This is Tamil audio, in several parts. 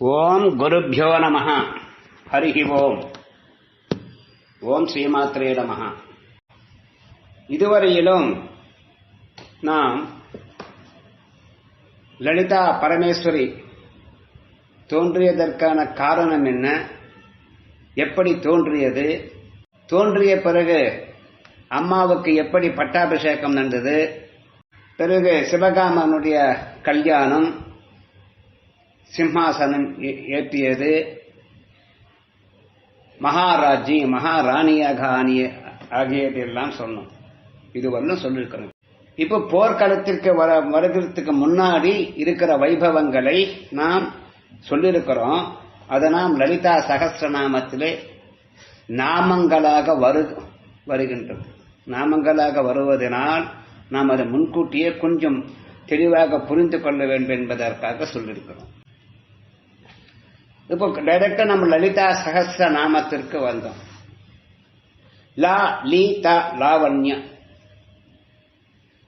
ஓம் குருபியோ நம ஹரிஹி ஓம். ஓம் ஸ்ரீமாத்ரே நம இதுவரையிலும் நாம் லலிதா பரமேஸ்வரி தோன்றியதற்கான காரணம் என்ன? எப்படி தோன்றியது? தோன்றிய பிறகு அம்மாவுக்கு எப்படி பட்டாபிஷேகம் நடந்தது? பிறகு சிவகாமனுடைய கல்யாணம் சிம்மாசனம் ஏ- ஏற்றியது. மகாராஜி மகாராணியாக ஆணிய ஆகியதெல்லாம் சொன்னோம் இதுவரையும் சொல்லியிருக்கிறோம் இப்போ போர்க்களத்திற்கு வர வருகிறதுக்கு முன்னாடி இருக்கிற வைபவங்களை நாம் சொல்லியிருக்கிறோம் அதை நாம் லலிதா சகசிரநாமத்திலே நாமங்களாக வரு வருகின்றது நாமங்களாக வருவதனால் நாம் அதை முன்கூட்டியே கொஞ்சம் தெளிவாக புரிந்து கொள்ள வேண்டும் என்பதற்காக சொல்லியிருக்கிறோம் இப்போ டைரக்டா நம்ம லலிதா சகஸ்ர நாமத்திற்கு வந்தோம். லா லீ தா லாவண்யா.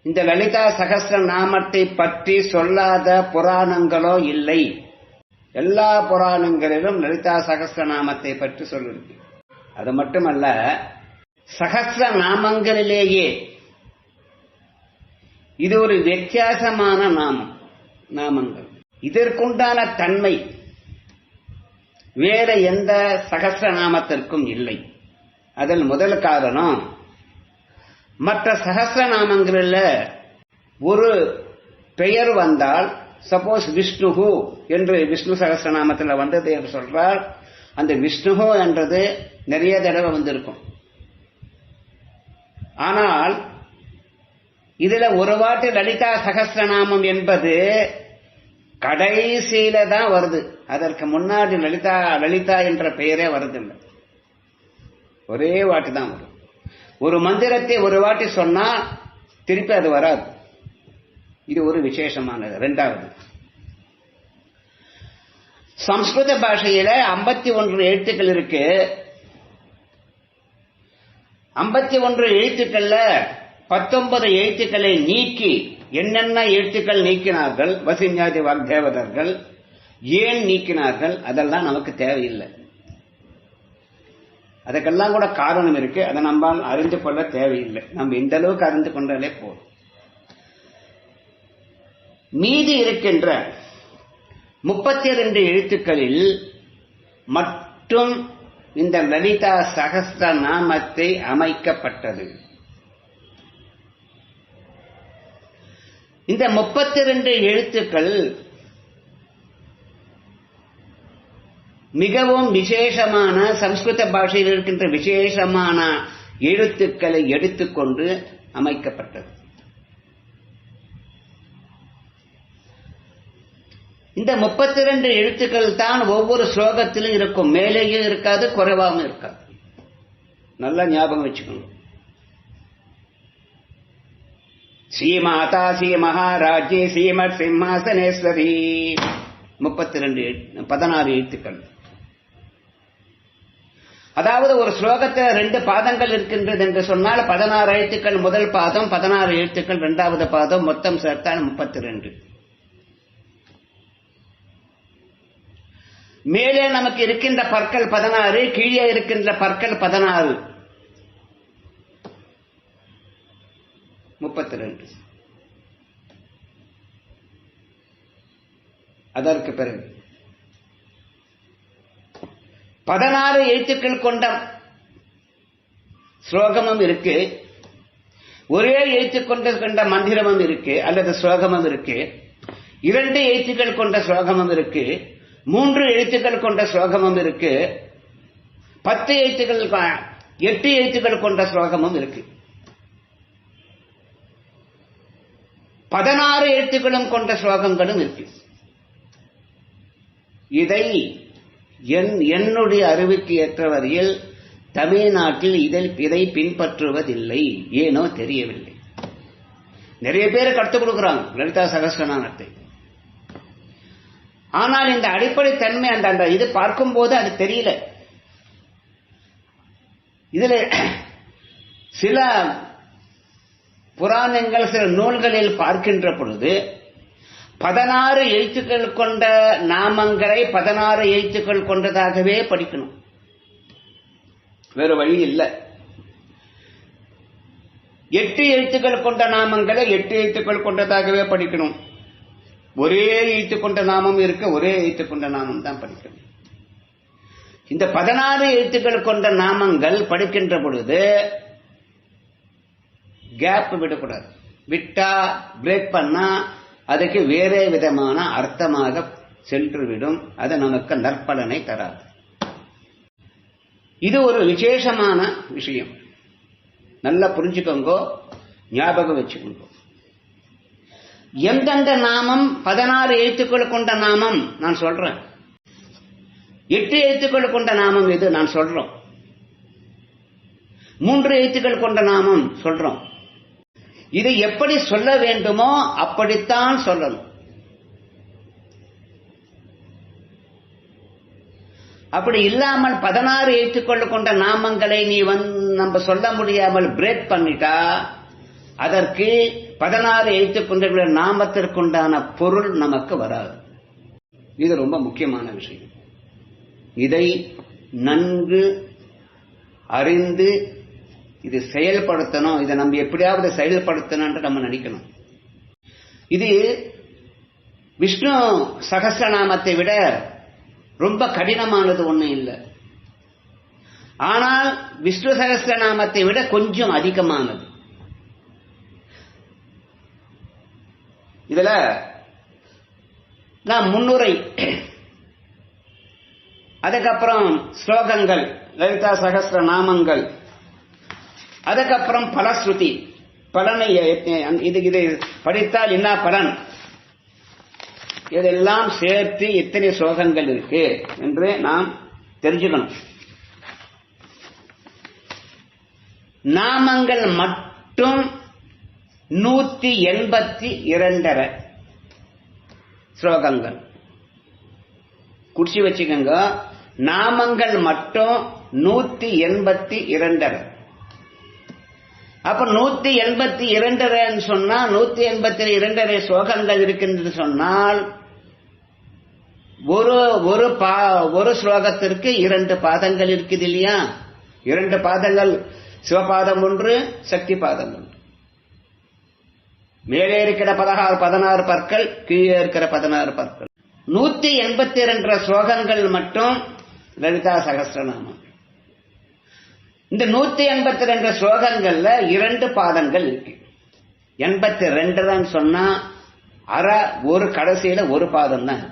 இந்த லலிதா சகஸ்ர நாமத்தை பற்றி சொல்லாத புராணங்களோ இல்லை. எல்லா புராணங்களிலும் லலிதா சகஸ்ர நாமத்தை பற்றி சொல்லிருக்கு. அது மட்டுமல்ல சகஸ்ர நாமங்களிலேயே இது ஒரு வித்தியாசமான நாமம் நாமங்கள். இதற்குண்டான தன்மை வேற எந்த சகசிரநாமத்திற்கும் இல்லை. அதில் முதல் காரணம் மற்ற சகசிரநாமங்களில் ஒரு பெயர் வந்தால் சப்போஸ் விஷ்ணுகு என்று விஷ்ணு சகசிரநாமத்தில் வந்தது என்று சொல்றார். அந்த விஷ்ணுகு என்றது நிறைய தடவை வந்திருக்கும். ஆனால் இதுல ஒரு வாட்டு லலிதா சகசிரநாமம் என்பது கடைசியில தான் வருது. அதற்கு முன்னாடி லலிதா லலிதா என்ற பெயரே வருதில்லை. ஒரே வாட்டி தான் வரும். ஒரு மந்திரத்தை ஒரு வாட்டி சொன்னா திருப்பி அது வராது. இது ஒரு விசேஷமானது. ரெண்டாவது சம்ஸ்கிருத பாஷையில ஐம்பத்தி ஒன்று எழுத்துக்கள் இருக்கு. ஐம்பத்தி ஒன்று எழுத்துக்கள்ல பத்தொன்பது எழுத்துக்களை நீக்கி என்னென்ன எழுத்துக்கள் நீக்கினார்கள்? வசிஞ்சாதி வாக்தேவதர்கள் ஏன் நீக்கினார்கள்? அதெல்லாம் நமக்கு தேவையில்லை. அதுக்கெல்லாம் கூட காரணம் இருக்கு. அதை நம்ம அறிந்து கொள்ள தேவையில்லை. நம்ம இந்த அளவுக்கு அறிந்து கொண்டாலே போதும். மீதி இருக்கின்ற முப்பத்தி ரெண்டு எழுத்துக்களில் மட்டும் இந்த லலிதா சகஸ்ர நாமத்தை அமைக்கப்பட்டது. இந்த முப்பத்தி ரெண்டு எழுத்துக்கள் மிகவும் விசேஷமான சம்ஸ்கிருத பாஷையில் இருக்கின்ற விசேஷமான எழுத்துக்களை எடுத்துக்கொண்டு அமைக்கப்பட்டது. இந்த முப்பத்தி ரெண்டு எழுத்துக்கள் தான் ஒவ்வொரு ஸ்லோகத்திலும் இருக்கும். மேலேயும் இருக்காது குறைவாகவும் இருக்காது. நல்லா ஞாபகம் வச்சுக்கணும். ஸ்ரீமாதா ஸ்ரீ மகாராஜ்ய ஸ்ரீமத் சிம்மாசனேஸ்வரி. முப்பத்தி ரெண்டு பதினாறு எழுத்துக்கள். அதாவது ஒரு ஸ்லோகத்தில் ரெண்டு பாதங்கள் இருக்கின்றது என்று சொன்னால் பதினாறு எழுத்துக்கள் முதல் பாதம் பதினாறு எழுத்துக்கள் இரண்டாவது பாதம் மொத்தம் சேர்த்தால் முப்பத்தி ரெண்டு மேலே நமக்கு இருக்கின்ற பற்கள் பதினாறு கீழே இருக்கின்ற பற்கள் பதினாறு. முப்பத்தி ரெண்டு அதற்கு பிறகு பதினாறு எழுத்துக்கள் கொண்ட ஸ்லோகமும் இருக்கு. ஒரே எழுத்து கொண்ட கொண்ட மந்திரமும் இருக்கு அல்லது ஸ்லோகமும் இருக்கு. இரண்டு எழுத்துக்கள் கொண்ட ஸ்லோகமும் இருக்கு. மூன்று எழுத்துக்கள் கொண்ட ஸ்லோகமும் இருக்கு. பத்து எழுத்துக்கள் எட்டு எழுத்துக்கள் கொண்ட ஸ்லோகமும் இருக்கு. பதினாறு எழுத்துக்களும் கொண்ட ஸ்லோகங்களும் இருக்கு. இதை என் என்னுடைய அறிவுக்கு ஏற்ற வரையில் தமிழ்நாட்டில் இதில் இதை பின்பற்றுவதில்லை. ஏனோ தெரியவில்லை. நிறைய பேர் கற்றுக் கொடுக்குறாங்க லலிதா சகஸ்ரநாமத்தை. ஆனால் இந்த அடிப்படை தன்மை அந்த அந்த இது பார்க்கும்போது அது தெரியல. இதுல சில புராணங்கள் சில நூல்களில் பார்க்கின்ற பொழுது பதினாறு எழுத்துக்கள் கொண்ட நாமங்களை பதினாறு எழுத்துக்கள் கொண்டதாகவே படிக்கணும். வேறு வழி இல்லை. எட்டு எழுத்துக்கள் கொண்ட நாமங்களை எட்டு எழுத்துக்கள் கொண்டதாகவே படிக்கணும். ஒரே எழுத்து கொண்ட நாமம் இருக்க ஒரே எழுத்து கொண்ட நாமம் தான் படிக்கணும். இந்த பதினாறு எழுத்துக்கள் கொண்ட நாமங்கள் படிக்கின்ற பொழுது கேப் விடக்கூடாது. விட்டா பிரேக் பண்ணா அதுக்கு வேறே விதமான அர்த்தமாக சென்றுவிடும். அது நமக்கு நற்பலனை தராது. இது ஒரு விசேஷமான விஷயம். நல்லா புரிஞ்சுக்கோங்கோ ஞாபகம் வச்சுக்கோங்க. எந்தெந்த நாமம் பதினாறு எழுத்துக்கள் கொண்ட நாமம் நான் சொல்றேன். எட்டு எழுத்துக்கள் கொண்ட நாமம் எது? நான் சொல்றோம். மூன்று எழுத்துக்கள் கொண்ட நாமம் சொல்றோம். இது எப்படி சொல்ல வேண்டுமோ அப்படித்தான் சொல்லணும். அப்படி இல்லாமல் பதினாறு ஏற்றுக்கொள்ள கொண்ட நாமங்களை நீ வந் நம்ம சொல்ல முடியாமல் பிரேக் பண்ணிட்டா அதற்கு பதினாறு எழுத்துக்கொண்ட நாமத்திற்குண்டான பொருள் நமக்கு வராது. இது ரொம்ப முக்கியமான விஷயம். இதை நன்கு அறிந்து இது செயல்படுத்தணும். இதை நம்ம எப்படியாவது செயல்படுத்தணும்னு நம்ம நினைக்கணும். இது விஷ்ணு சகசிரநாமத்தை விட ரொம்ப கடினமானது ஒண்ணும் இல்லை. ஆனால் விஷ்ணு சகசிரநாமத்தை விட கொஞ்சம் அதிகமானது. இதுல நான் முன்னுரை அதுக்கப்புறம் ஸ்லோகங்கள் லலிதா சகசிர நாமங்கள் அதுக்கப்புறம் பலஸ்ருதி பலனை இது இது படித்தால் என்ன பலன்? இதெல்லாம் சேர்த்து எத்தனை ஸ்லோகங்கள் இருக்கு என்று நாம் தெரிஞ்சுக்கணும். நாமங்கள் மட்டும் நூத்தி எண்பத்தி இரண்டரை ஸ்லோகங்கள். குடிச்சு வச்சுக்கோங்க. நாமங்கள் மட்டும் நூத்தி எண்பத்தி இரண்டரை. அப்ப நூத்தி எண்பத்தி இரண்டரைன்னு சொன்னா நூத்தி எண்பத்தி இரண்டரை ஸ்லோகங்கள் இருக்கின்றது சொன்னால் ஒரு ஒரு பா ஒரு ஸ்லோகத்திற்கு இரண்டு பாதங்கள் இருக்குது இல்லையா? இரண்டு பாதங்கள் சிவபாதம் ஒன்று சக்தி பாதம் ஒன்று. மேலே இருக்கிற பதினாறு பதினாறு பற்கள் கீழே இருக்கிற பதினாறு பற்கள். நூத்தி எண்பத்தி இரண்டு ஸ்லோகங்கள் மட்டும் லலிதா சகசிரநாமம். இந்த நூத்தி எண்பத்தி ரெண்டு ஸ்லோகங்கள்ல இரண்டு பாதங்கள் இருக்கு. எண்பத்தி ரெண்டு தான் சொன்னா அற ஒரு கடைசியில ஒரு பாதம் தான்.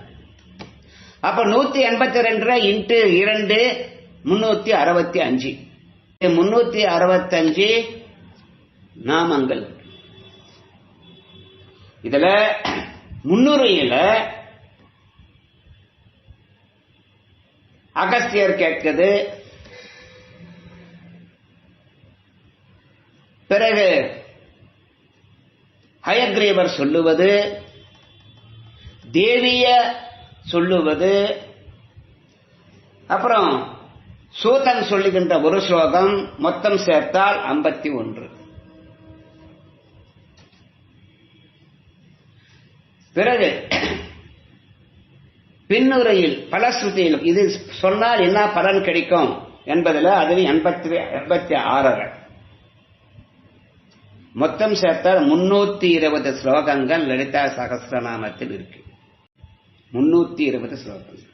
அப்ப நூத்தி எண்பத்தி ரெண்டு இன்ட்டு இரண்டு முன்னூத்தி அறுபத்தி அஞ்சு. முன்னூத்தி அறுபத்தஞ்சு நாமங்கள். இதுல முன்னுரையில அகஸ்தியர் கேட்குது பிறகு ஹயக்ரீவர் சொல்லுவது தேவிய சொல்லுவது அப்புறம் சூதன் சொல்லுகின்ற ஒரு ஸ்லோகம் மொத்தம் சேர்த்தால் ஐம்பத்தி ஒன்று. பிறகு பின்னுரையில் பலஸ்ருதியில் இது சொன்னால் என்ன பலன் கிடைக்கும் என்பதில் அதில் எண்பத்தி எண்பத்தி ஆறரை. மொத்தம் சேர்த்தால் முன்னூத்தி இருபது ஸ்லோகங்கள் லலிதா சகசிரநாமத்தில் இருக்கு. முன்னூத்தி இருபது ஸ்லோகங்கள்.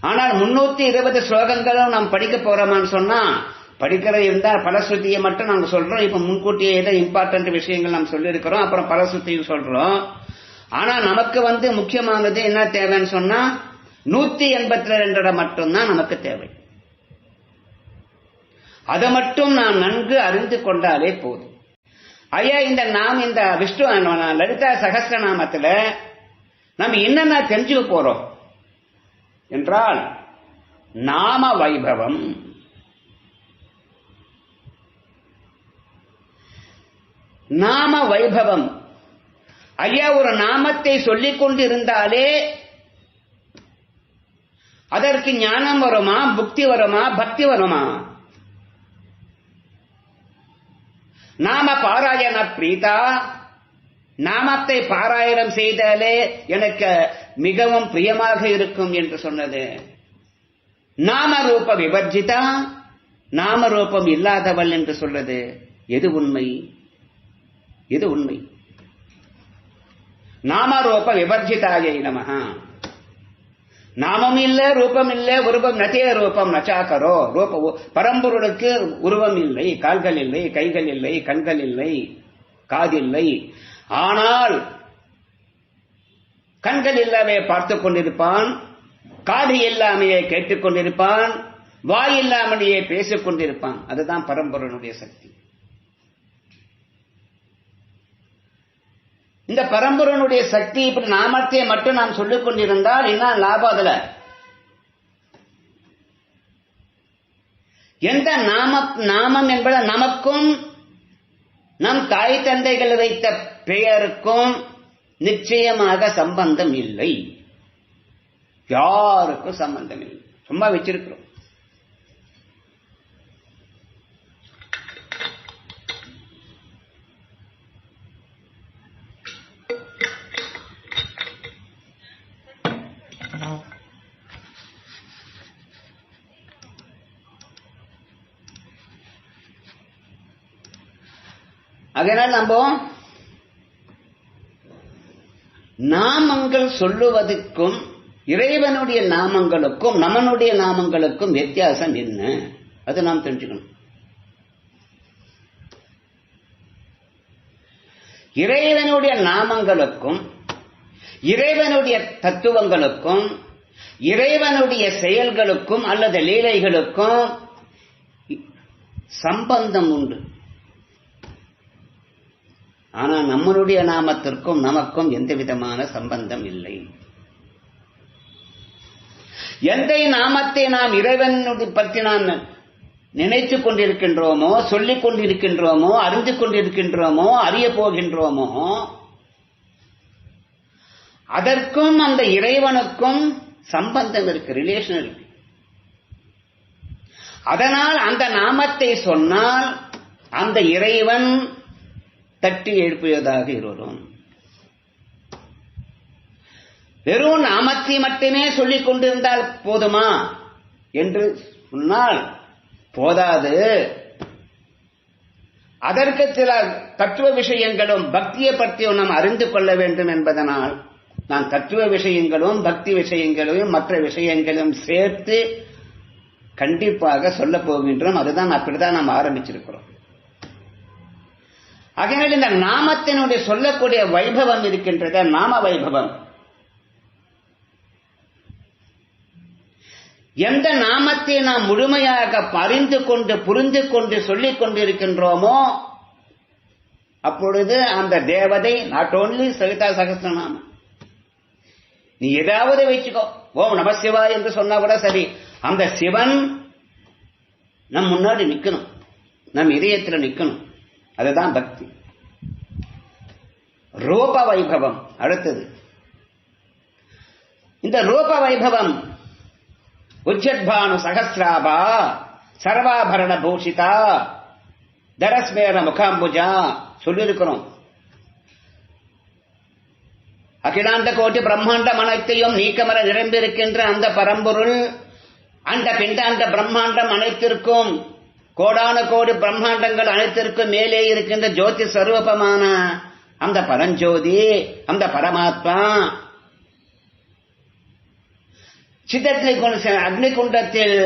ஆனால் முன்னூத்தி இருபது ஸ்லோகங்களும் நாம் படிக்க போறோமான்னு சொன்னா படிக்கிற இருந்தால் பலஸ்ருதியை மட்டும் நாங்கள் சொல்றோம். இப்ப முன்கூட்டியே ஏதோ இம்பார்ட்டன்ட் விஷயங்கள் நாம் சொல்லியிருக்கிறோம். அப்புறம் பலஸ்ருத்தியும் சொல்றோம். ஆனா நமக்கு வந்து முக்கியமானது என்ன தேவைன்னு சொன்னா நூத்தி எண்பத்தி ரெண்டரை மட்டும்தான் நமக்கு தேவை. அதை மட்டும் நாம் நன்கு அறிந்து கொண்டாலே போதும். ஐயா இந்த நாம் இந்த விஷ்ணு லலிதா சகசிரநாமத்துல நம்ம என்னென்ன தெரிஞ்சுக்க போறோம்? என்றால் நாம வைபவம். நாம வைபவம். ஐயா ஒரு நாமத்தை சொல்லிக் கொண்டிருந்தாலே அதற்கு ஞானம் வருமா புக்தி வருமா பக்தி வருமா? நாம பாராயண பிரீதா நாமத்தை பாராயணம் செய்தாலே எனக்கு மிகவும் பிரியமாக இருக்கும் என்று சொன்னது. நாமரூப விவர்ஜிதா நாமரூபம் இல்லாதவள் என்று சொல்றது எது உண்மை? எது உண்மை? நாமரூப விவர்ஜிதாயை நமஹா. நாமம் இல்ல ரூபம் இல்ல உருவம் நச்சே ரூபம் நச்சாக்கரோ ரூப பரம்பொருளுக்கு உருவம் இல்லை கால்கள் இல்லை கைகள் இல்லை கண்கள் இல்லை காதில்லை ஆனால் கண்கள் இல்லாமையை பார்த்துக் கொண்டிருப்பான் காது இல்லாமையே கேட்டுக் கொண்டிருப்பான் வாய் இல்லாமலேயே பேசிக் கொண்டிருப்பான். அதுதான் பரம்பொருளுடைய சக்தி. இந்த பரம்பரனுடைய சக்தி இப்படி நாமத்தை மட்டும் நாம் சொல்லிக் கொண்டிருந்தால் என்ன லாபம் அதுல எந்த நாம நாமம் என்பது நமக்கும் நம் தாய் தந்தைகள் வைத்த பெயருக்கும் நிச்சயமாக சம்பந்தம் இல்லை. யாருக்கும் சம்பந்தம் இல்லை. சும்மா வச்சிருக்கிறோம். அதனால் நம்ம நாமங்கள் சொல்லுவதற்கும் இறைவனுடைய நாமங்களுக்கும் நம்மனுடைய நாமங்களுக்கும் வித்தியாசம் என்ன? அது நாம் தெரிஞ்சுக்கணும். இறைவனுடைய நாமங்களுக்கும் இறைவனுடைய தத்துவங்களுக்கும் இறைவனுடைய செயல்களுக்கும் அல்லது லீலைகளுக்கும் சம்பந்தம் உண்டு. ஆனால் நம்மளுடைய நாமத்திற்கும் நமக்கும் எந்த விதமான சம்பந்தம் இல்லை. எந்த நாமத்தை நாம் இறைவனுடைய பற்றி நாம் நினைத்துக் கொண்டிருக்கின்றோமோ சொல்லிக் கொண்டிருக்கின்றோமோ அறிந்து கொண்டிருக்கின்றோமோ அறிய போகின்றோமோ அதற்கும் அந்த இறைவனுக்கும் சம்பந்தம் இருக்கு ரிலேஷன் இருக்கு. அதனால் அந்த நாமத்தை சொன்னால் அந்த இறைவன் தட்டி எழுப்பியதாக இருவரும். வெறும் நாமத்தை மட்டுமே சொல்லிக் கொண்டிருந்தால் போதுமா? என்று சொன்னால் போதாது. அதற்கு சில தத்துவ விஷயங்களும் பக்தியை பற்றியும் நாம் அறிந்து கொள்ள வேண்டும் என்பதனால் நான் தத்துவ விஷயங்களும் பக்தி விஷயங்களையும் மற்ற விஷயங்களையும் சேர்த்து கண்டிப்பாக சொல்ல போகின்றோம். அதுதான் அப்படிதான் நாம் ஆரம்பிச்சிருக்கிறோம். அதனால் இந்த நாமத்தினுடைய சொல்லக்கூடிய வைபவம் இருக்கின்றது. நாம வைபவம். எந்த நாமத்தை நாம் முழுமையாக பறிந்து கொண்டு புரிந்து கொண்டு சொல்லிக் கொண்டிருக்கின்றோமோ அப்பொழுது அந்த தேவதை நாட் ஓன்லி சவிதா சகசிரநாமம். நீ ஏதாவது வச்சுக்கோ. ஓம் நம சிவா என்று சொன்னா கூட சரி. அந்த சிவன் நம் முன்னாடி நிற்கணும் நம் இதயத்தில் நிற்கணும் அதுதான் பக்தி. ரூப வைபவம் அடுத்தது. இந்த ரூப வைபவம் உஜ்ஜத்பானு சகசிராபா சர்வாபரண பூஷிதா தரஸ்மேர முகாம்புஜா சொல்லியிருக்கிறோம். அகிலாந்த கோட்டி பிரம்மாண்டம் அனைத்தையும் நீக்கமர நிரம்பியிருக்கின்ற அந்த பரம்பொருள் அந்த பிண்டாந்த பிரம்மாண்டம் அனைத்திற்கும் கோடான கோடி பிரம்மாண்டங்கள் அனைத்திற்கும் மேலே இருக்கின்ற ஜோதி ஸ்வரூபமான அந்த பரஞ்சோதி அந்த பரமாத்மா சித்தத்தை கொண்டு அக்னிகுண்டத்தில்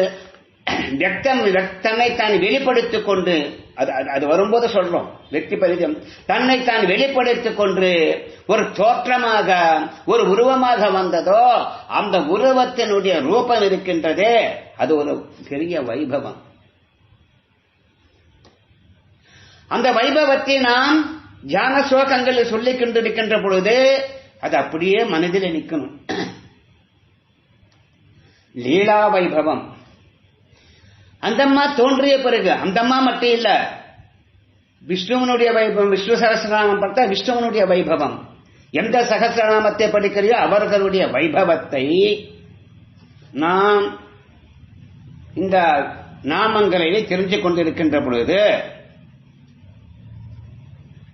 வியக்தம் தன்னை தான் வெளிப்படுத்திக் கொண்டு அது அது- அது வரும்போது சொல்றோம் வெற்றி பரிதம். தன்னை தான் வெளிப்படுத்திக் கொண்டு ஒரு தோற்றமாக ஒரு உருவமாக வந்ததோ அந்த உருவத்தினுடைய ரூபம் இருக்கின்றதே அது ஒரு பெரிய வைபவம். அந்த வைபவத்தை நாம் தியான ஸ்லோகங்களில் சொல்லிக் கொண்டிருக்கின்ற பொழுது அது அப்படியே மனதில் நிற்கணும். லீலா வைபவம். அந்தம்மா தோன்றிய பிறகு அந்தம்மா மட்டும் இல்ல விஷ்ணுவனுடைய வைபவம் விஷ்ணு சகசிரநாமம் பார்த்தா விஷ்ணுவனுடைய வைபவம். எந்த சகசிரநாமத்தை படிக்கிறையோ அவர்களுடைய வைபவத்தை நாம் இந்த நாமங்களை தெரிஞ்சு கொண்டிருக்கின்ற பொழுது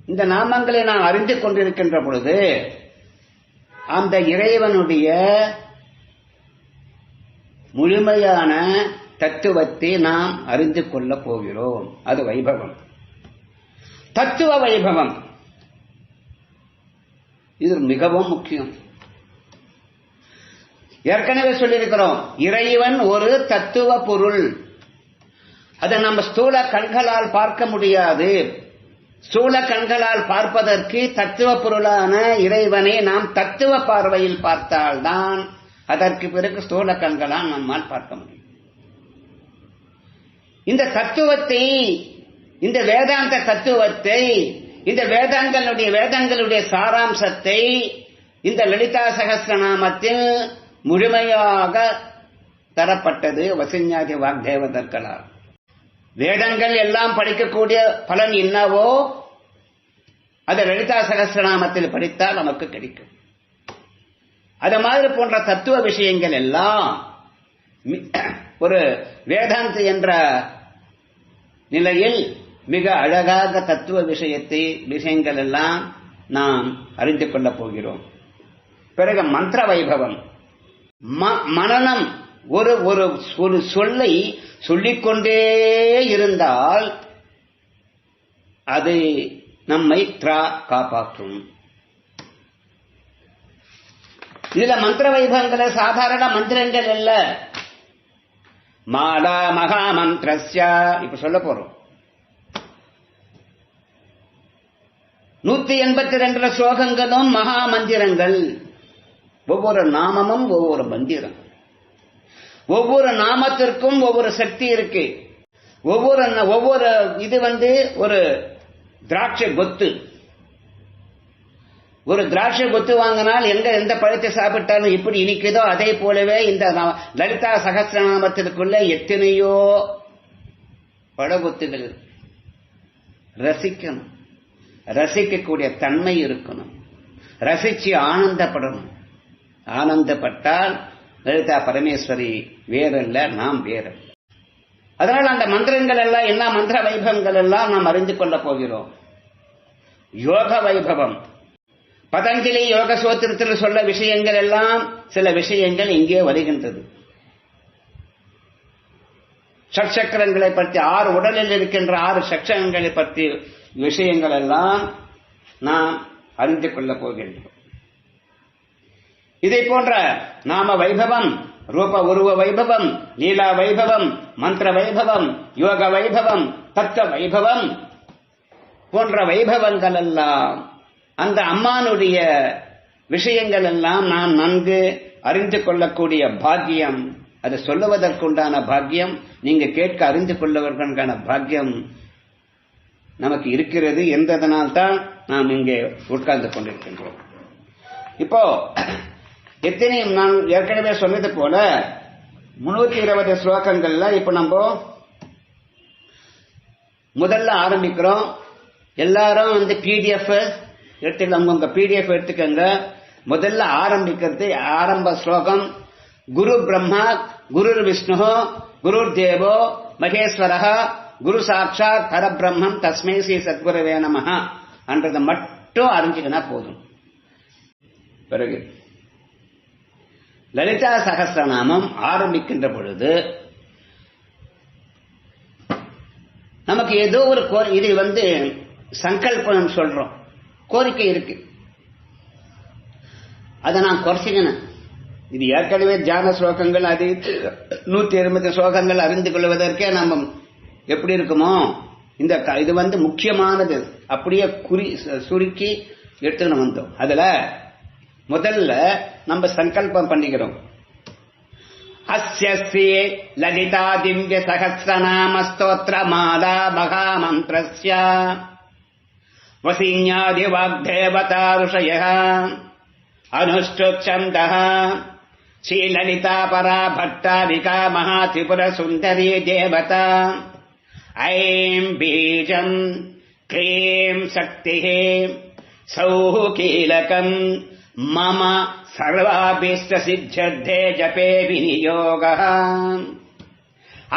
இந்த நாமங்களை நான் அறிந்து கொண்டிருக்கின்ற பொழுது அந்த இறைவனுடைய முழுமையான தத்துவத்தை நாம் அறிந்து கொள்ளப் போகிறோம். அது வைபவம். தத்துவ வைபவம். இது மிகவும் முக்கியம். ஏற்கனவே சொல்லியிருக்கிறோம் இறைவன் ஒரு தத்துவ பொருள். அதை நம்ம ஸ்தூல கண்களால் பார்க்க முடியாது. ஸ்தூல கண்களால் பார்ப்பதற்கு தத்துவ பொருளான இறைவனை நாம் தத்துவ பார்வையில் பார்த்தால்தான் அதற்கு பிறகு ஸ்தூல கண்களால் நம்மால் பார்க்க முடியும். இந்த தத்துவத்தை இந்த வேதாந்த தத்துவத்தை இந்த வேதாங்களுடைய வேதங்களுடைய சாராம்சத்தை இந்த லலிதா சகசிரநாமத்தில் முழுமையாக தரப்பட்டது வசிஞாதி வாக்தேவதற்களால் வேதங்கள் எல்லாம் படிக்கக்கூடிய பலன் என்னவோ அதை லலிதா சகசிரநாமத்தில் படித்தால் நமக்கு கிடைக்கும். அது மாதிரி போன்ற தத்துவ விஷயங்கள் எல்லாம் ஒரு வேதாந்த் என்ற நிலையில் மிக அழகாக தத்துவ விஷயத்தை விஷயங்கள் எல்லாம் நாம் அறிந்து கொள்ளப் போகிறோம். பிறகு மந்திர வைபவம். மனநம் ஒரு ஒரு ஒரு சொல்லை சொல்லிக்கொண்டே இருந்தால் அது நம்மை திரா காப்பாற்றும். இதுல மந்திர வைபவங்களை சாதாரண மந்திரங்கள் அல்ல. மாலா மகா மந்திரஸ்யா இப்ப சொல்ல போறோம். நூத்தி எண்பத்தி ரெண்டு ஸ்லோகங்களும் மகா மந்திரங்கள் ஒவ்வொரு நாமமும் ஒவ்வொரு மந்திரம். ஒவ்வொரு நாமத்திற்கும் ஒவ்வொரு சக்தி இருக்கு. ஒவ்வொரு ஒவ்வொரு இது வந்து ஒரு திராட்சை கொத்து. ஒரு திராட்சை கொத்து வாங்கினால் எங்க எந்த பழத்தை சாப்பிட்டாலும் எப்படி இனிக்குதோ அதே போலவே இந்த லலிதா சகசிரநாமத்திற்குள்ள எத்தனையோ பழகொத்துகள் இருக்கு. ரசிக்கணும். ரசிக்கக்கூடிய தன்மை இருக்கணும். ரசிச்சு ஆனந்தப்படணும். ஆனந்தப்பட்டால் லலிதா பரமேஸ்வரி வேறல்ல நாம் வேறல்ல. அதனால் அந்த மந்திரங்கள் எல்லாம் என்ன மந்திர வைபவங்கள் எல்லாம் நாம் அறிந்து கொள்ள போகிறோம். யோக வைபவம். பதஞ்சலி யோக சோத்திரத்தில் சொல்ல விஷயங்கள் எல்லாம் சில விஷயங்கள் இங்கே வருகின்றது. சக்ஷக்கரங்களை பற்றி ஆறு உடலில் இருக்கின்ற ஆறு சக்ஷங்களை பற்றி விஷயங்கள் எல்லாம் நாம் அறிந்து கொள்ளப் போகின்றோம். இதை போன்ற நாம வைபவம் ரூப உருவ வைபவம் லீலா வைபவம் மந்திர வைபவம் யோக வைபவம் தத்துவ வைபவம் போன்ற வைபவங்கள் எல்லாம் அந்த அம்மானுடைய விஷயங்கள் எல்லாம் நாம் நன்கு அறிந்து கொள்ளக்கூடிய பாக்கியம் அது சொல்லுவதற்குண்டான பாக்கியம் நீங்க கேட்க அறிந்து கொள்ளவர்களுக்கான பாக்கியம் நமக்கு இருக்கிறது என்றதனால்தான் நாம் இங்கே உட்கார்ந்து கொண்டிருக்கின்றோம். இப்போ எத்தனை நான் ஏற்கனவே சொன்னது போல முன்னூத்தி இருபது ஸ்லோகங்கள்ல இப்ப நம்ம முதல்ல ஆரம்பிக்கிறோம். எல்லாரும் வந்து பிடிஎஃப் எடுத்துக்கலாம் உங்க பிடிஎஃப் எடுத்துக்கங்க. முதல்ல ஆரம்பிக்கிறது ஆரம்ப ஸ்லோகம். குரு பிரம்மா குரு விஷ்ணு குரு தேவோ மகேஸ்வரா குரு சாட்சாத் பரபிரம்மம் தஸ்மை ஸ்ரீ சத்குருவே நமஹ. என்றதை மட்டும் அறிஞ்சுக்கினா போதும். பிறகு லலிதா சகசிரநாமம் ஆரம்பிக்கின்ற பொழுது நமக்கு ஏதோ ஒரு கோரி இது வந்து சங்கல்பம் சொல்றோம். கோரிக்கை இருக்கு. அதை நான் குறைச்சிக்கணும் இது ஏற்கனவே தியான ஸ்லோகங்கள் அது நூத்தி எண்பது ஸ்லோகங்கள் அறிந்து கொள்வதற்கே நம்ம எப்படி இருக்குமோ இந்த இது வந்து முக்கியமானது. அப்படியே குறி சுருக்கி எடுத்துக்கணும் வந்தோம். அதுல முதல்ல நம்ம சங்கல்பம் பண்ணிக்கிறோம் அஸ்யஸ்ரீ லலிதா திவ்ய சகசிரநாம ஸ்தோத்திர மாதா மகாமந்திரஸ்ய வசிஞாதி வாக்தேவதா ருஷய अनुष्टुच्छन्दः श्रीललिता परा भट्टारिका महात्रिपुरसुन्दरी देवता ऐम् बीजम् क्लीम् शक्तिः सौः कीलकम् मम सर्वाभीष्टसिद्ध्यर्थे जपे विनियोगः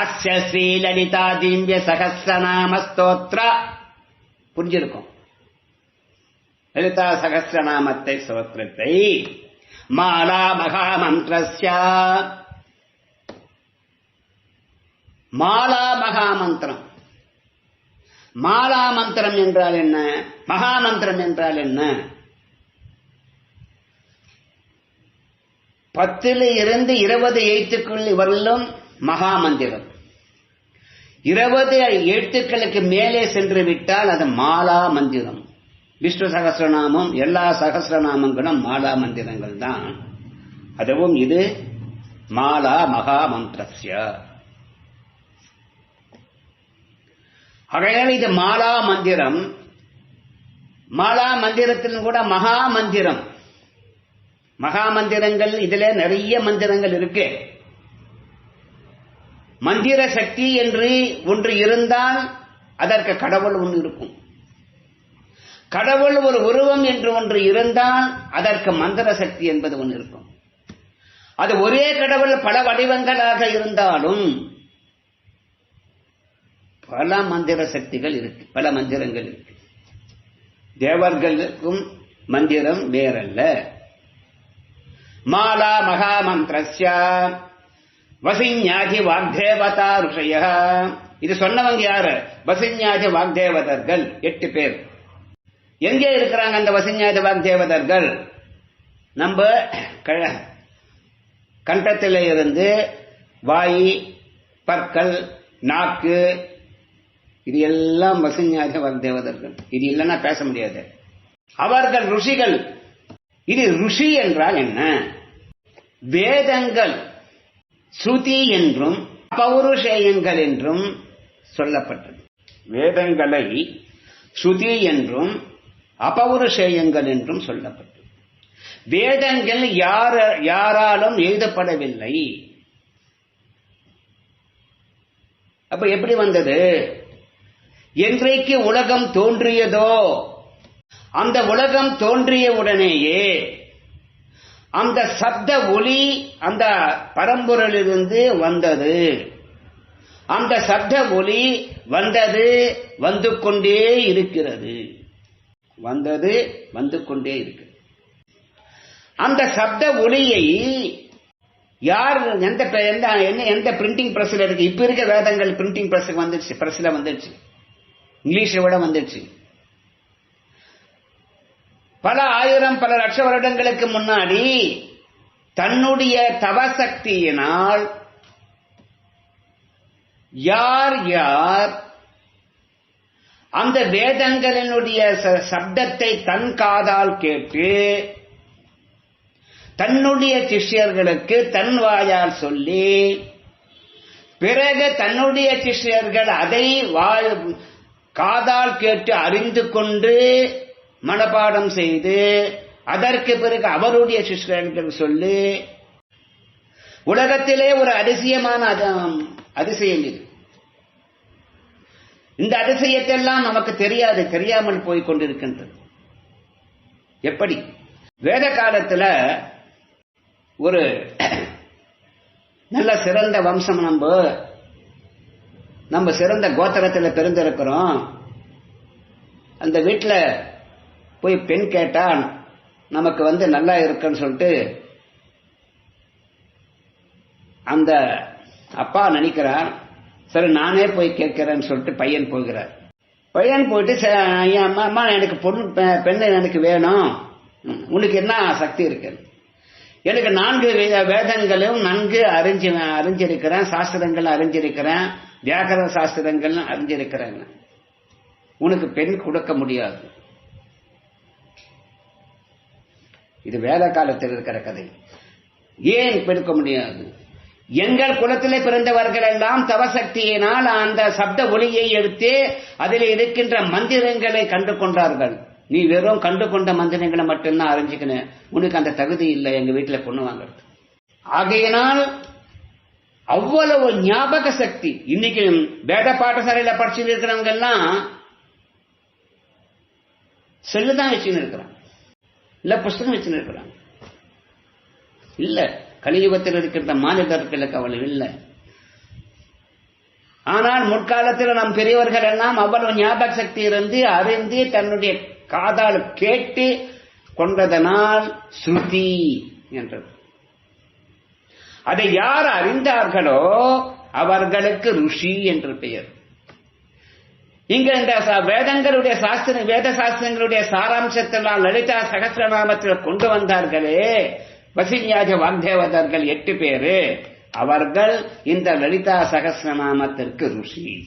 अस्य श्रीललिता दिव्य सहस्रनाम स्तोत्र புரிஞ்சிருக்கும் லலிதா சகசிரநாமத்தை ஸ்தோத்திரத்தை மாலா மகாமந்திரஸ்ய மாலா மகாமந்திரம் மாலா மந்திரம் என்றால் என்ன மகாமந்திரம் என்றால் என்ன பத்தில் இருந்து இருபது எழுத்துக்கள் வரலும் மகாமந்திரம். இருபது எழுத்துக்களுக்கு மேலே சென்று விட்டால் அது மாலா மந்திரம். விஷ்ணு சகசிரநாமம் எல்லா சகசிரநாமங்களும் மாலா மந்திரங்கள் தான். அதுவும் இது மாலா மகா மந்திரஸ்ய ஆகையால் இது மாலா மந்திரம். மாலா மந்திரத்திலும் கூட மகா மந்திரம் மகா மந்திரங்கள் இதுல நிறைய மந்திரங்கள் இருக்கு. மந்திர சக்தி என்று ஒன்று இருந்தால் அதற்கு கடவுள் ஒன்று இருக்கும். கடவுள் ஒரு உருவம் என்று ஒன்று இருந்தால் அதற்கு மந்திர சக்தி என்பது ஒன்று இருக்கும். அது ஒரே கடவுள் பல வடிவங்களாக இருந்தாலும் பல மந்திர சக்திகள் இருக்கு பல மந்திரங்கள் இருக்கு. தேவர்களுக்கும் மந்திரம் வேறல்ல. மாலா மகாமந்திரஸ்ய வசிஞாதி வாக்தேவதா ருஷய இது சொன்னவங்க யாரு? வசிஞாதி வாக்தேவதர்கள். எட்டு பேர். எங்கே இருக்கிறாங்க அந்த வசிஞாதி வாக்தேவதர்கள்? நம்ம கண்டத்தில் இருந்து வாய் பற்கள் நாக்கு இது எல்லாம் வசிஞாதி வாக்தேவதர்கள். இது இல்லைன்னா பேச முடியாது. அவர்கள் ருஷிகள். இது ருஷி என்றால் என்ன? வேதங்கள் ஸ்ருதி என்றும் பௌருஷேயங்கள் என்றும் சொல்லப்பட்டது. வேதங்களை ஸ்ருதி என்றும் அபௌருஷேயங்கள் என்றும் சொல்லப்பட்டது. வேதங்கள் யார யாராலும் எழுதப்படவில்லை. அப்ப எப்படி வந்தது? என்றைக்கு உலகம் தோன்றியதோ அந்த உலகம் தோன்றிய உடனேயே அந்த சப்த ஒளி அந்த பரம்பொருளிலிருந்து வந்தது. அந்த சப்த ஒளி வந்தது வந்து கொண்டே இருக்கிறது. வந்தது வந்து கொண்டே இருக்கிறது. அந்த சப்த ஒளியை யார் எந்த எந்த என்ன எந்த பிரிண்டிங் பிரஸ்ல இருக்கு? இப்ப இருக்க வேதங்கள் பிரிண்டிங் பிரஸ் வந்துடுச்சு பிரஸ்ல வந்துடுச்சு இங்கிலீஷை விட வந்துடுச்சு பல ஆயிரம் பல லட்ச வருடங்களுக்கு முன்னாடி தன்னுடைய தவசக்தியினால் யார் யார் அந்த வேதங்களினுடைய சப்தத்தை தன் காதால் கேட்டு தன்னுடைய சிஷ்யர்களுக்கு தன் வாயால் சொல்லி பிறகு தன்னுடைய சிஷ்யர்கள் அதை வாய் காதால் கேட்டு அறிந்து கொண்டு மனப்பாடம் செய்து அதற்கு பிறகு அவருடைய சிஷ்யர்கள் சொல்லி உலகத்திலே ஒரு அதிசயமான அதிசயம் இது. இந்த அதிசயத்தெல்லாம் நமக்கு தெரியாது தெரியாமல் போய் கொண்டிருக்கின்றது. எப்படி? வேத காலத்துல ஒரு நல்ல சிறந்த வம்சம் நம்ம நம்ம சிறந்த கோத்திரத்தில் பிறந்திருக்கிறோம். அந்த வீட்டில் போய் பெண் கேட்டா நமக்கு வந்து நல்லா இருக்குன்னு சொல்லிட்டு அந்த அப்பா நினைக்கிறார் சரி நானே போய் கேட்கிறேன்னு சொல்லிட்டு பையன் போகிறார். பையன் போயிட்டு அம்மா அம்மா எனக்கு பொண்ணு பெண்ணு எனக்கு வேணும். உனக்கு என்ன சக்தி இருக்கு? எனக்கு நான்கு வேதங்களும் நன்கு அறிஞ்சு அறிஞ்சிருக்கிறேன் சாஸ்திரங்கள் அறிஞ்சிருக்கிறேன் வியாகர சாஸ்திரங்கள் அறிஞ்சிருக்கிறேன். உனக்கு பெண் கொடுக்க முடியாது. இது வேத காலத்தில் இருக்கிற கதை. ஏன் பெருக்க முடியாது? எங்கள் குலத்திலே பிறந்தவர்கள் எல்லாம் தவசக்தியினால் அந்த சப்த ஒளியை எடுத்து அதில் இருக்கின்ற மந்திரங்களை கண்டு கொண்டார்கள். நீ வெறும் கண்டு கொண்ட மந்திரங்களை மட்டும்தான் அறிஞ்சுக்கணும் உனக்கு அந்த தகுதி இல்லை எங்க வீட்டுல பொண்ணு வாங்குறது. ஆகையினால் அவ்வளவு ஞாபக சக்தி. இன்னைக்கு வேத பாடசாலையில படிச்சுட்டு இருக்கிறவங்க எல்லாம் செல்லுதான் வச்சுன்னு இருக்கிறான் இல்ல புஸ்தகம் வச்சுன்னு இருக்கிறாங்க இல்ல கலியுகத்தில் இருக்கின்ற மாநிலர்களுக்கு கவலை இல்லை. ஆனால் முற்காலத்தில் நம் பெரியவர்கள் எல்லாம் அவ்வளவு ஞாபக சக்தி இருந்து அறிந்து தன்னுடைய காதால் கேட்டு கொண்டதனால் ஸ்ருதி என்றது. அதை யார் அறிந்தார்களோ அவர்களுக்கு ருஷி என்று பெயர். இங்க இந்த வேதங்களுடைய சாஸ்திர வேத சாஸ்திரங்களுடைய சாராம்சத்தெல்லாம் லலிதா சகசிரநாமத்தில் கொண்டு வந்தார்களே. வசிஞாஜ வாக்தேவதர்கள் எட்டு பேரு. அவர்கள் இந்த லலிதா சகசிரநாமத்திற்கு ருஷி.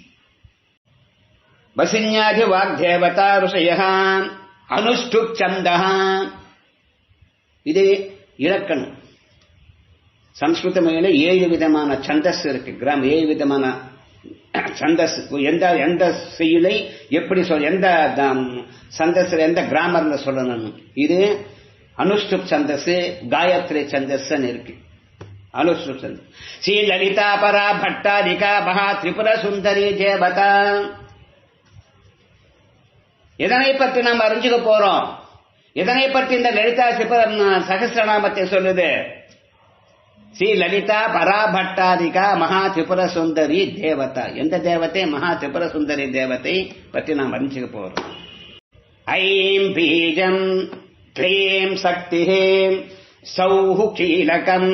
வசின்யாஜ வாக்தேவதா ருஷய அனுஷ்டு சந்தா இது இலக்கணம். சம்ஸ்கிருதமையில ஏழு விதமான சந்தஸ் இருக்கு. கிராம் ஏழு விதமான சந்தஸ் எந்த எந்த செயலை எப்படி சொல் எந்த சந்தஸில் எந்த கிராமர்ல சொல்லணும் இது அனுஷ்டுப் சந்தஸ் காயத்ரி சந்தஸ்ன்னு இருக்கு. அனுஷ்டுப் சந்தஸ். ஸ்ரீ லலிதா பரா பட்டாரிகா மகா திரிபுர சுந்தரி ஜேபதா எதனை பற்றி நாம் அறிஞ்சுக்க போறோம்? எதனை பற்றி இந்த லலிதா சிப சகசிரநாமத்தை சொல்லுது? ஸ்ரீ லலிதா பராபட்டாதிகா மகா திரிபுர சுந்தரி தேவதா. எந்த தேவத்தை மகா திரிபுர சுந்தரி தேவத்தை பற்றி நாம் அறிஞ்சுக்க போறோம். ஐம் பீஜம் க்ளீம் சக்தி சௌஹு கீலகம்.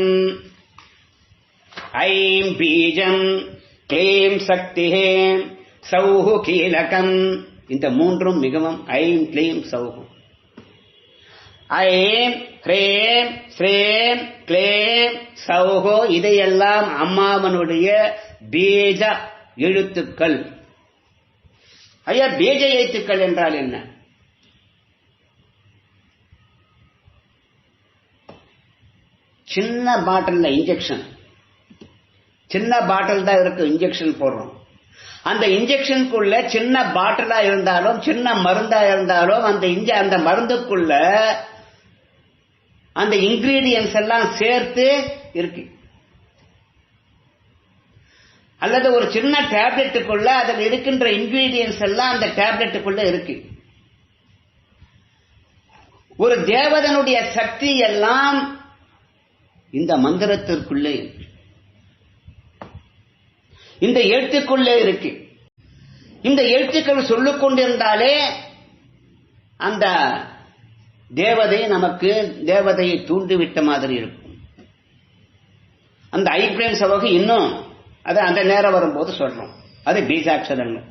ஐம் பீஜம் க்ளீம் சக்தி சௌஹு கீலகம். இந்த மூன்றும் மிகவும் ஐம் கிளீம் சௌஹு. ஐம் ஹ்ரேம் ஸ்ரேம் கிளேம் சௌகோ இதையெல்லாம் அம்மாவனுடைய பீஜ எழுத்துக்கள். ஐயா பீஜ எழுத்துக்கள் என்றால் என்ன? சின்ன பாட்டில் இன்ஜெக்ஷன் சின்ன பாட்டில் தான் இருக்கு இன்ஜெக்ஷன் போடுறோம். அந்த இன்ஜெக்ஷனுக்குள்ள சின்ன பாட்டிலா இருந்தாலும் சின்ன மருந்தா இருந்தாலும் அந்த இஞ்ச அந்த மருந்துக்குள்ள அந்த இன்கிரீடியன்ஸ் எல்லாம் சேர்த்து இருக்கு. அல்லது ஒரு சின்ன டேப்லெட்டுக்குள்ள அதில் இருக்கின்ற இன்கிரீடியன்ஸ் எல்லாம் அந்த டேப்லெட்டுக்குள்ள இருக்கு. ஒரு தேவதனுடைய சக்தி எல்லாம் இந்த மந்திரத்திற்குள்ளே இருக்கு. இந்த எழுத்துக்குள்ளே இருக்கு. இந்த எழுத்துக்கள் சொல்லிக்கொண்டிருந்தாலே அந்த தேவதை நமக்கு தேவதையை தூண்டிவிட்ட மாதிரி இருக்கும். அந்த ஐப்ரேன் சவகு இன்னும் அது அந்த நேரம் வரும்போது சொல்றோம். அது பீஜாட்சரங்கள்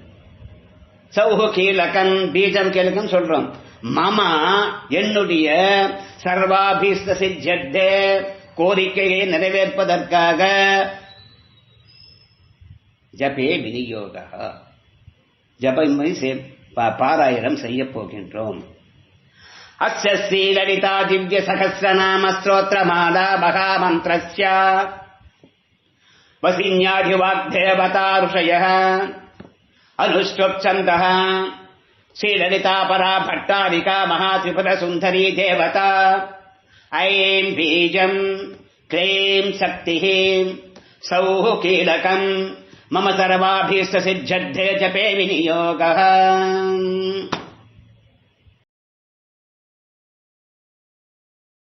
சௌஹு கீழக்கன் பீஜம் கீழக்கன் சொல்றோம். மமா என்னுடைய சர்வாபீஸ்த சித்தே கோரிக்கையை நிறைவேற்பதற்காக ஜபே விநியோக. ஜபம் பாராயணம் செய்ய போகின்றோம். अस्य श्रीलिता दिव्यसहस्रनाम श्रोत्रमाला महामन्त्रस्य। वसिन्याधिवाक्धेवता ऋषयः अनुष्ठन्दः श्रीलितापरा भट्टादिका महाद्विपुरसुन्दरी देवता। ऐं बीजम् क्लीं शक्तिः सौः कीलकम् मम सर्वाभीष्टसिद्धे जपे विनियोगः।